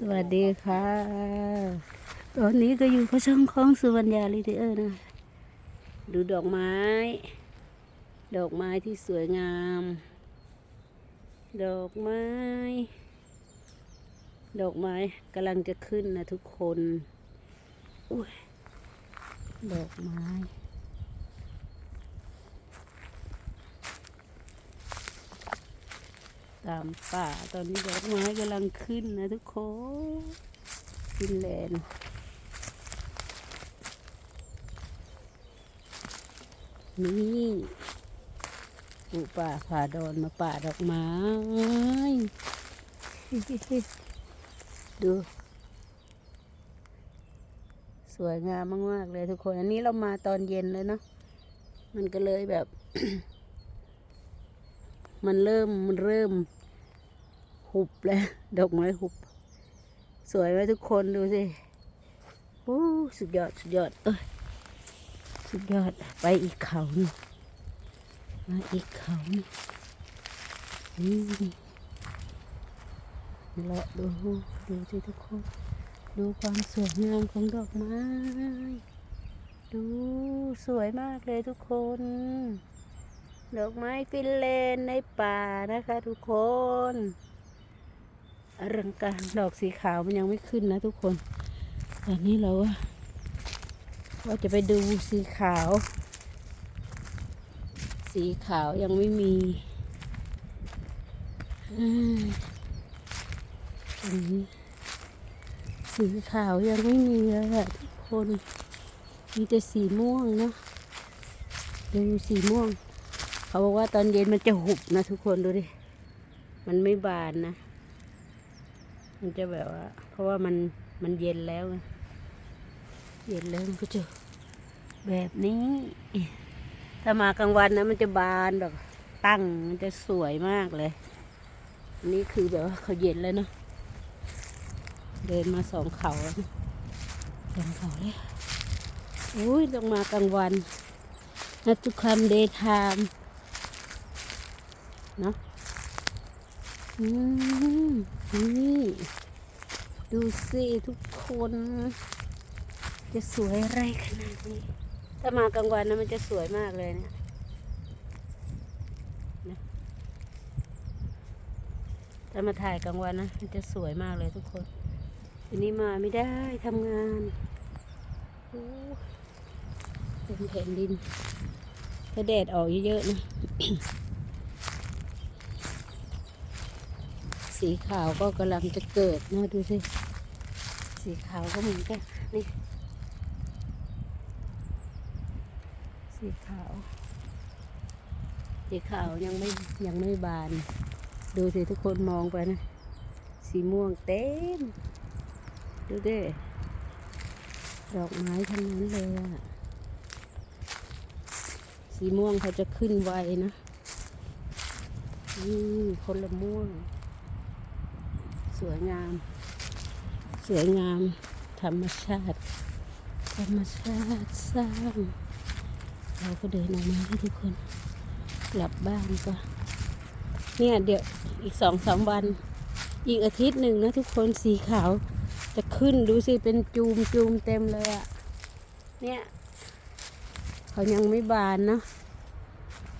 สวัสดีค่ะ ตอนนี้ก็อยู่กับช่องของสุวรรณยาลิเทเออร์นะ ดูดอกไม้ ดอกไม้ที่สวยงาม ดอกไม้ ดอกไม้กำลังจะขึ้นนะทุกคนอุ้ยดอกไม้ ตามป่า ตอนนี้ดอกไม้กำลังขึ้นนะทุกคนฟินแลนด์นี่ปูป่าผ่าดอนมาป่าดอกไม้ดู สวยงามมากๆเลยทุกคน อันนี้เรามาตอนเย็นเลยเนาะมันก็เลยแบบ มันเริ่ม มันเริ่ม หุบแล้วดอกไม้หุบ สวยไหมทุกคนดูสิโอ้สุดยอดสุดยอดเอ้ยสุดยอดไปอีกเขาหนึ่งมาอีกเขาหนึ่งนี่เลาะดูดูสิทุกคน ดูความสวยงามของดอกไม้ ดูสวยมากเลยทุกคน ดอกไม้ฟินแลนด์ในป่านะคะทุกคน อลังการดอกสีขาวมันยังไม่ขึ้นนะทุกคน ตอนนี้เราว่าจะไปดูสีขาว สีขาวยังไม่มีอืมอันนี้สีขาวยังไม่มีเลยอะทุกคน มีแต่สีม่วงเนาะดูสีม่วง เขาบอกว่าตอนเย็นมันจะหุบนะทุกคนดูดิ มันไม่บานนะ มันจะแบบว่า เพราะว่ามันมันเย็นแล้ว เย็นแล้วมันก็จะแบบนี้ ถ้ามากลางวันนะมันจะบานดอกตั้งมันจะสวยมากเลยอันนี้คือแบบว่าเขาเย็นแล้วเนาะเดินมาสองเขาสองเขาเลยอุ้ยต้องมากลางวันนัทุกคำเดย์ไทม์เนาะ นี่ ดูสิทุกคน จะสวยอะไรขนาดนี้ ถ้ามากลางวันนะมันจะสวยมากเลยเนี่ยนะถ้ามาถ่ายกลางวันนะมันจะสวยมากเลยทุกคนทีนี้มาไม่ได้ทำงานเป็นแผ่นดินถ้าแดดออกเยอะๆนะ สีขาวก็กำลังจะเกิดนะดูสิสีขาวก็เหมือนกันนี่สีขาว สีขาวยังไม่ยังไม่บาน ดูสิทุกคนมองไปนะ สีม่วงเต็ม ดูดิดอกไม้ทั้งนั้นเลยอะสีม่วงเขาจะขึ้นไวนะนี่คนละม่วง สวยงาม สวยงาม ธรรมชาติ ธรรมชาติสร้าง เราก็เดินออกมาให้ทุกคนกลับบ้านก็ เนี่ยเดี๋ยวอีกสองสามวัน อีกอาทิตย์หนึ่งนะทุกคนสีขาว จะขึ้นดูสิเป็นจูมจูมเต็มเลยอะเนี่ยเขายังไม่บานเนะ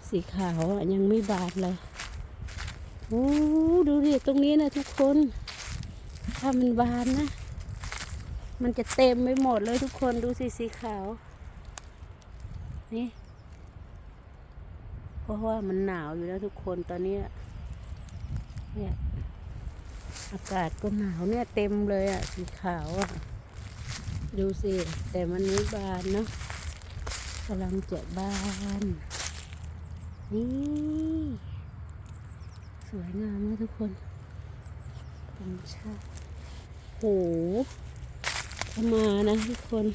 สีขาวยังไม่บานเลยโอ้ดูดิตรงนี้นะทุกคน ถ้ามันบานนะ มันจะเต็มไปหมดเลยทุกคนดูสิสีขาว นี่ เพราะว่ามันหนาวอยู่แล้วทุกคนตอนนี้เนี่ย อากาศก็หนาวเนี่ยเต็มเลยอะ สีขาวอะ ดูสิ แต่มันไม่บานเนาะกำลังจะบาน นี่ สวยงามนะทุกคนธรรมชาติ โหถ้ามานะทุกคน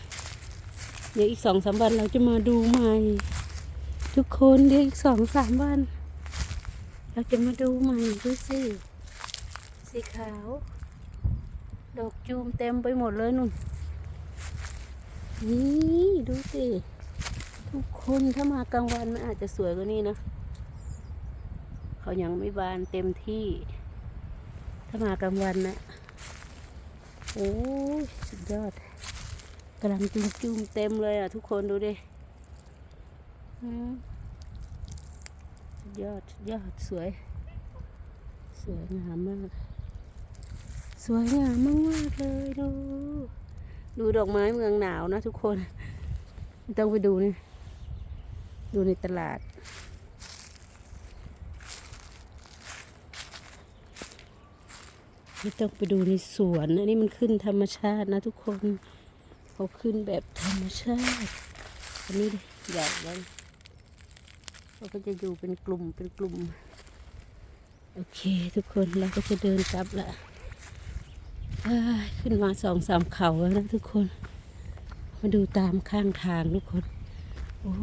เดี๋ยวอีกสองสามวันเราจะมาดูใหม่ ทุกคนเดี๋ยวอีกสองสามวัน เราจะมาดูใหม่ดูสิสีขาว ดอกจูมเต็มไปหมดเลยนุ่น นี่ดูสิทุกคนถ้ามากลางวันมันอาจจะสวยกว่านี้นะ เขายังไม่บานเต็มที่ ถ้ามากลางวันนะ โอ้ยสุดยอดกำลังจุ่มจุ่มเต็มเลยอะทุกคนดูดิสุดยอดสุดยอดสวย สวยงามมาก สวยงามมากมากเลยดู ดูดอกไม้เมืองหนาวนะทุกคน ต้องไปดูนี่ดูในตลาด ไม่ต้องไปดูในสวนอันนี้มันขึ้นธรรมชาตินะทุกคนเขาขึ้นแบบธรรมชาติ อันนี้ใหญ่เลยเขาก็จะอยู่เป็นกลุ่มเป็นกลุ่ม โอเคทุกคนเราก็จะเดินกลับละขึ้นมาสองสามเขาแล้วนะทุกคน มาดูตามข้างทางทุกคนโอ้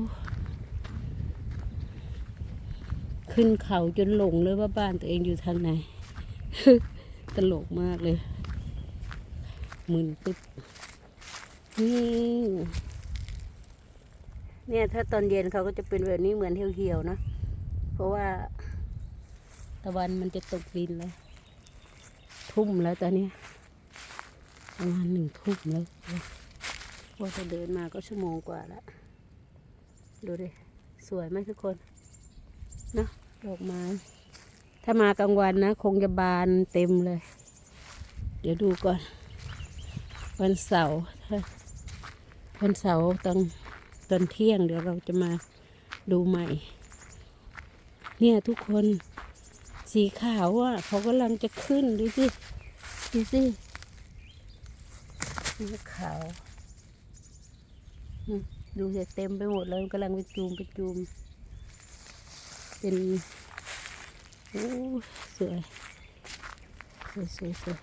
ขึ้นเขาจนหลงเลยว่าบ้านตัวเองอยู่ทางไหน ตลกมากเลยมึนปึ๊บนี่เนี่ยถ้าตอนเย็นเขาก็จะเป็นแบบนี้เหมือนเหี่ยวๆนะ เพราะว่าตะวันมันจะตกดินแล้ว ทุ่มแล้วตอนนี้ประมาณหนึ่งทุ่มแล้วว่าจะเดินมาก็ชั่วโมงกว่าแล้วดูดิ สวยไหมทุกคน เนอะดอกไม้ ถ้ามากลางวันนะ คงจะบานเต็มเลย เดี๋ยวดูก่อน วันเสาร์วันเสาร์ตอนตอนเที่ยง เดี๋ยวเราจะมาดูใหม่ เนี่ยทุกคนสีขาวอะ เขากำลังจะขึ้นดูสิดูสิสีขาวดูสิเต็มไปหมดเลยกำลังไปจูมไปจูมเป็น สวย สวยสวยสวย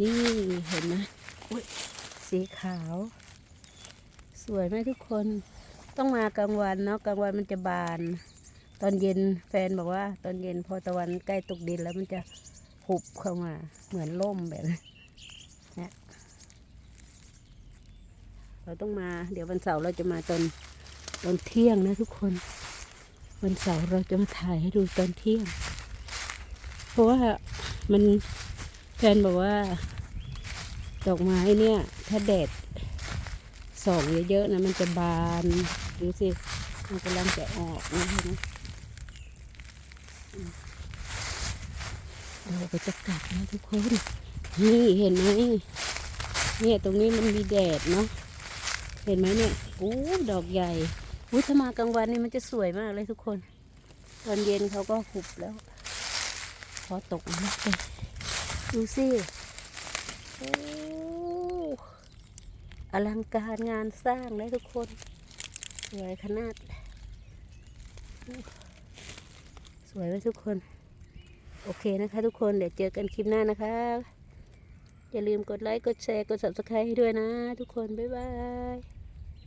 นี่เห็นไหมสีขาว สวยไหมทุกคน ต้องมากลางวันเนาะกลางวันมันจะบาน ตอนเย็นแฟนบอกว่า ตอนเย็นพอตะวันใกล้ตกดินแล้วมันจะหุบเข้ามา เหมือนล่มแบบนี้เนี่ยเราต้องมา เดี๋ยววันเสาร์เราจะมาตอน ตอนเที่ยงนะทุกคน วันเสาร์เราจะมาถ่ายให้ดูตอนเที่ยง เพราะว่ามันแฟนบอกว่า ดอกไม้เนี่ย ถ้าแดดส่องเยอะๆนะมันจะบานดูสิมันกำลังจะออกนะเห็นไหมเราก็จะกลับนะทุกคน นี่เห็นไหมเนี่ยตรงนี้มันมีแดดเนาะ เห็นไหมเนี่ย โอ้ ดอกใหญ่ อุ้ยถ้ามากลางวันนี่มันจะสวยมากเลยทุกคน ตอนเย็นเขาก็หุบแล้ว พอตกนะดูสิโอ้อลังการงานสร้างเลยทุกคนสวยขนาด สวยไหมทุกคน โอเคนะคะทุกคนเดี๋ยวเจอกันคลิปหน้านะคะ อย่าลืมกดไลค์ กดแชร์ กด subscribe ให้ด้วยนะ ทุกคน บ๊ายบาย